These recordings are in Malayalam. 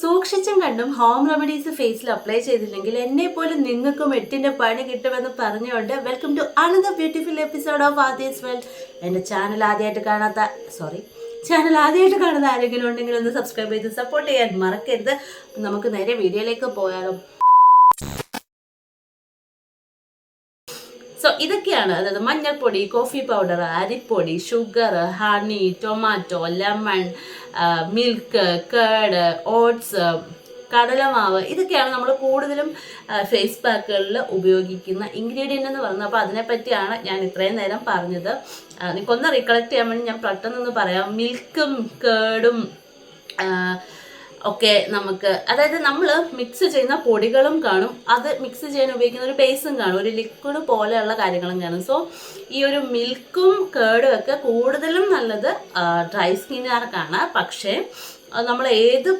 സൂക്ഷിച്ചും കണ്ടും ഹോം റെമഡീസ് ഫേസിൽ അപ്ലൈ ചെയ്തില്ലെങ്കിൽ എന്നെ പോലും നിങ്ങൾക്കും എട്ടിന്റെ പണി കിട്ടുമെന്ന് പറഞ്ഞുകൊണ്ട് welcome to another beautiful episode of Aadyas well എന്റെ ചാനൽ ആദ്യമായിട്ട് കാണാത്ത സോറി ചാനൽ ആദ്യമായിട്ട് കാണുന്ന ആരെങ്കിലും ഉണ്ടെങ്കിൽ ഒന്ന് സബ്സ്ക്രൈബ് ചെയ്ത് സപ്പോർട്ട് ചെയ്യാൻ മറക്കരുത്. നമുക്ക് നേരെ വീഡിയോയിലേക്ക് പോയാലോ? സോ ഇതൊക്കെയാണ് അതായത് മഞ്ഞൾപ്പൊടി കോഫി പൗഡർ അരിപ്പൊടി sugar honey tomato lemon milk കേട് ഓട്സ് കടലമാവ് ഇതൊക്കെയാണ് നമ്മൾ കൂടുതലും ഫേസ് പാക്കുകളിൽ ഉപയോഗിക്കുന്ന ഇൻഗ്രീഡിയന്റ് എന്ന് പറയുന്നത്. അപ്പോൾ അതിനെപ്പറ്റിയാണ് ഞാൻ ഇത്രയും നേരം പറഞ്ഞത്. നിങ്ങൾക്കൊന്ന് റീകളക്ട് ചെയ്യാൻ വേണ്ടി ഞാൻ പെട്ടെന്നൊന്ന് പറയാം. മിൽക്കും കേടും ഒക്കെ നമുക്ക് അതായത് നമ്മൾ മിക്സ് ചെയ്യുന്ന പൊടികളും കാണും. അത് മിക്സ് ചെയ്യാൻ ഉപയോഗിക്കുന്ന ഒരു ബേസും കാണും. ഒരു ലിക്വിഡ് പോലെയുള്ള കാര്യങ്ങളും കാണും. സോ ഈ ഒരു മിൽക്കും കേടും ഒക്കെ കൂടുതലും നല്ലത് ഡ്രൈ സ്കിന്നുകാർക്കാണ് പക്ഷേ നമ്മൾ ഏത്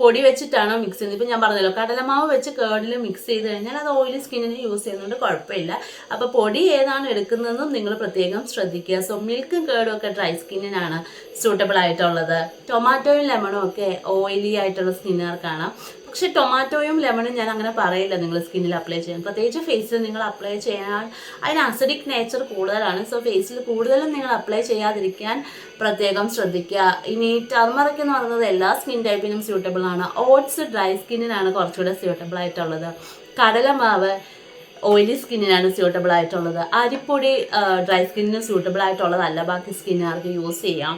പൊടി വെച്ചിട്ടാണ് മിക്സ് ചെയ്യുന്നത്? ഇപ്പം ഞാൻ പറഞ്ഞല്ലോ കടലമാവ് വെച്ച് കേടിൽ മിക്സ് ചെയ്ത് കഴിഞ്ഞാൽ അത് ഓയിലി സ്കിന്നിന് യൂസ് ചെയ്യുന്നതുകൊണ്ട് കുഴപ്പമില്ല. അപ്പോൾ പൊടി ഏതാണ് എടുക്കുന്നതെന്നും നിങ്ങൾ പ്രത്യേകം ശ്രദ്ധിക്കുക. സോ മിൽക്കും കേടും ഒക്കെ ഡ്രൈ സ്കിന്നിനാണ് സൂട്ടബിൾ ആയിട്ടുള്ളത്. ടൊമാറ്റോയും ലെമണും ഒക്കെ ഓയിലി ആയിട്ടുള്ള സ്കിന്നുകാർക്കാണ് പക്ഷെ ടൊമാറ്റോയും ലെമണും ഞാൻ അങ്ങനെ പറയില്ല. നിങ്ങൾ സ്കിന്നിൽ അപ്ലൈ ചെയ്യാൻ. പ്രത്യേകിച്ച് ഫേസിൽ നിങ്ങൾ അപ്ലൈ ചെയ്യാൻ അതിന് അസിഡിക് നേച്ചർ കൂടുതലാണ്. സോ ഫേസിൽ കൂടുതലും നിങ്ങൾ അപ്ലൈ ചെയ്യാതിരിക്കാൻ പ്രത്യേകം ശ്രദ്ധിക്കുക. ഇനി ടർമറിക് എന്ന് പറയുന്നത് എല്ലാ സ്കിൻ ടൈപ്പിനും സ്യൂട്ടബിൾ ആണ്. ഓട്സ് ഡ്രൈ സ്കിന്നിനാണ് കുറച്ചുകൂടെ സ്യൂട്ടബിൾ ആയിട്ടുള്ളത്. കടലമാവ് ഓയിലി സ്കിന്നിനാണ് സ്യൂട്ടബിൾ ആയിട്ടുള്ളത്. അരിപ്പൊടി ഡ്രൈ സ്കിന്നിന് സ്യൂട്ടബിൾ ആയിട്ടുള്ളതല്ല. ബാക്കി സ്കിന്നുകാർക്ക് യൂസ് ചെയ്യാം.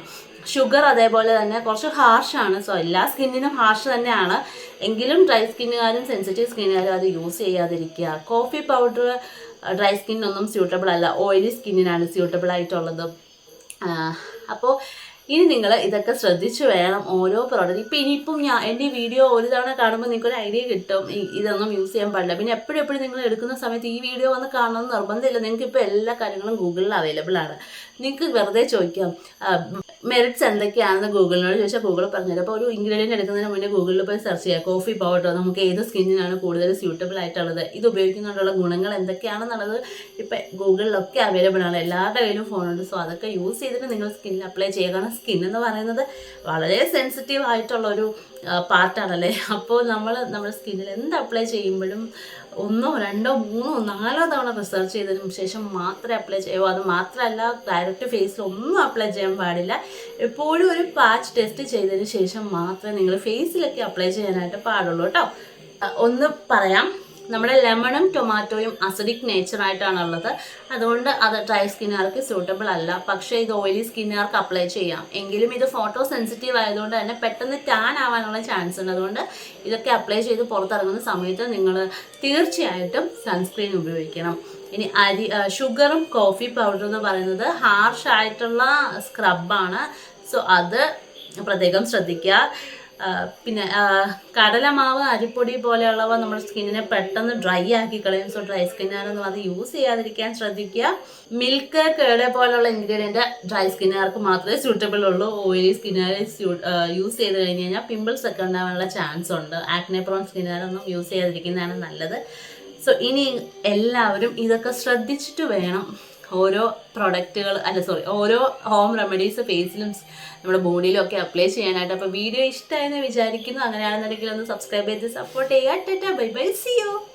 ഷുഗർ അതേപോലെ തന്നെ കുറച്ച് ഹാർഷാണ്. സോ എല്ലാ സ്കിന്നിനും ഹാർഷ് തന്നെയാണ്. എങ്കിലും ഡ്രൈ സ്കിന്നുകാരും സെൻസിറ്റീവ് സ്കിന്നുകാരും അത് യൂസ് ചെയ്യാതിരിക്കുക. കോഫി പൗഡർ ഡ്രൈ സ്കിന്നൊന്നും സ്യൂട്ടബിൾ അല്ല. ഓയിലി സ്കിന്നിനാണ് സ്യൂട്ടബിൾ ആയിട്ടുള്ളത്. അപ്പോൾ ഇനി നിങ്ങൾ ഇതൊക്കെ ശ്രദ്ധിച്ചു വേണം ഓരോ പ്രോഡക്റ്റ് ഇപ്പം ഇനിയിപ്പം ഞാൻ എന്റെ വീഡിയോ ഒരു തവണ കാണുമ്പോൾ നിങ്ങൾക്കൊരു ഐഡിയ കിട്ടും. ഇതൊന്നും യൂസ് ചെയ്യാൻ പാടില്ല. പിന്നെ എപ്പോഴും എപ്പോഴും നിങ്ങൾ എടുക്കുന്ന സമയത്ത് ഈ വീഡിയോ വന്ന് കാണണമെന്ന് നിർബന്ധമില്ല. നിങ്ങൾക്ക് ഇപ്പോൾ എല്ലാ കാര്യങ്ങളും ഗൂഗിളിൽ അവൈലബിൾ ആണ്. നിങ്ങൾക്ക് വെറുതെ ചോദിക്കാം. മെറിറ്റ്സ് എന്തൊക്കെയാണെന്ന് ഗൂഗിളിനോട് ചോദിച്ചാൽ ഗൂഗിൾ പറഞ്ഞു അപ്പോൾ ഒരു ഇൻഗ്രീഡിയന്റ് എടുക്കുന്നതിന് മുന്നേ ഗൂഗിളിൽ പോയി സെർച്ച് ചെയ്യുക കോഫി പൗഡർ നമുക്ക് ഏത് സ്കിന്നിനാണ് കൂടുതൽ സ്യൂട്ടബിൾ ആയിട്ടുള്ളത്. ഇത് ഉപയോഗിക്കുന്നതുകൊണ്ടുള്ള ഗുണങ്ങൾ എന്തൊക്കെയാണെന്നുള്ളത് ഇപ്പം ഗൂഗിളിലൊക്കെ അവൈലബിൾ ആണ്. എല്ലാവരുടെ കയ്യിലും ഫോണുണ്ട് സോ അതൊക്കെ യൂസ് ചെയ്തിട്ട് നിങ്ങൾ സ്കിന്നിൽ അപ്ലൈ ചെയ്യുക. കാരണം സ്കിൻ എന്ന് പറയുന്നത് വളരെ സെൻസിറ്റീവ് ആയിട്ടുള്ള ഒരു പാർട്ടാണല്ലേ അപ്പോൾ നമ്മൾ നമ്മുടെ സ്കിന്നിൽ എന്ത് അപ്ലൈ ചെയ്യുമ്പോഴും ഒന്നോ രണ്ടോ മൂന്നോ നാലോ തവണ റിസർച്ച് ചെയ്തതിനു ശേഷം മാത്രമേ അപ്ലൈ ചെയ്യൂ. അത് മാത്രമല്ല ഡയറക്റ്റ് ഫേസിൽ ഒന്നും അപ്ലൈ ചെയ്യാൻ പാടില്ല. എപ്പോഴും ഒരു പാച്ച് ടെസ്റ്റ് ചെയ്തതിന് ശേഷം മാത്രമേ നിങ്ങൾ ഫേസിലൊക്കെ അപ്ലൈ ചെയ്യാനായിട്ട് പാടുള്ളൂ കേട്ടോ. ഒന്ന് പറയാം. നമ്മുടെ ലെമണും ടൊമാറ്റോയും അസിഡിക് നേച്ചറായിട്ടാണുള്ളത് അതുകൊണ്ട് അത് ഡ്രൈ സ്കിന്നുകാർക്ക് സൂട്ടബിൾ അല്ല. പക്ഷേ ഇത് ഓയിലി സ്കിന്നുകാർക്ക് അപ്ലൈ ചെയ്യാം. എങ്കിലും ഇത് ഫോട്ടോ സെൻസിറ്റീവ് ആയതുകൊണ്ട് തന്നെ പെട്ടെന്ന് ടാൻ ആവാനുള്ള ചാൻസ് ഉണ്ട്. അതുകൊണ്ട് ഇതൊക്കെ അപ്ലൈ ചെയ്ത് പുറത്തിറങ്ങുന്ന സമയത്ത് നിങ്ങൾ തീർച്ചയായിട്ടും സൺസ്ക്രീൻ ഉപയോഗിക്കണം. ഇനി അരി ഷുഗറും കോഫി പൗഡർ എന്ന് പറയുന്നത് ഹാർഷ് ആയിട്ടുള്ള സ്ക്രബാണ് സോ അത് പ്രത്യേകം ശ്രദ്ധിക്കുക. പിന്നെ കടലമാവ് അരിപ്പൊടി പോലെയുള്ളവ നമ്മുടെ സ്കിന്നിനെ പെട്ടെന്ന് ഡ്രൈ ആക്കി കളയും. സോ ഡ്രൈ സ്കിന്നുകാരൊന്നും അത് യൂസ് ചെയ്യാതിരിക്കാൻ ശ്രദ്ധിക്കുക. മിൽക്ക് കേട് പോലെയുള്ള ഇൻഗ്രീഡിയന്റ് ഡ്രൈ സ്കിന്നുകാർക്ക് മാത്രമേ സ്യൂട്ടബിൾ ഉള്ളൂ. ഓയിലി സ്കിന്നുകാരെ യൂസ് ചെയ്ത് കഴിഞ്ഞ് കഴിഞ്ഞാൽ പിമ്പിൾസ് ഒക്കെ ഉണ്ടാവാനുള്ള ചാൻസ് ഉണ്ട്. ആക്നെ പ്രോൺ സ്കിന്നുകാരൊന്നും യൂസ് ചെയ്യാതിരിക്കുന്നതാണ് നല്ലത്. സോ ഇനി എല്ലാവരും ഇതൊക്കെ ശ്രദ്ധിച്ചിട്ട് വേണം. ഓരോ പ്രൊഡക്റ്റുകൾ അല്ല സോറി ഓരോ ഹോം റെമഡീസ് ഫേസിലും നമ്മുടെ ബോഡിയിലും ഒക്കെ അപ്ലൈ ചെയ്യാനായിട്ട്. അപ്പോൾ വീഡിയോ ഇഷ്ടമായെന്ന് വിചാരിക്കുന്നു. അങ്ങനെയാണെന്നുണ്ടെങ്കിൽ ഒന്ന് സബ്സ്ക്രൈബ് ചെയ്ത് സപ്പോർട്ട് ചെയ്യുക. Tata bye bye see you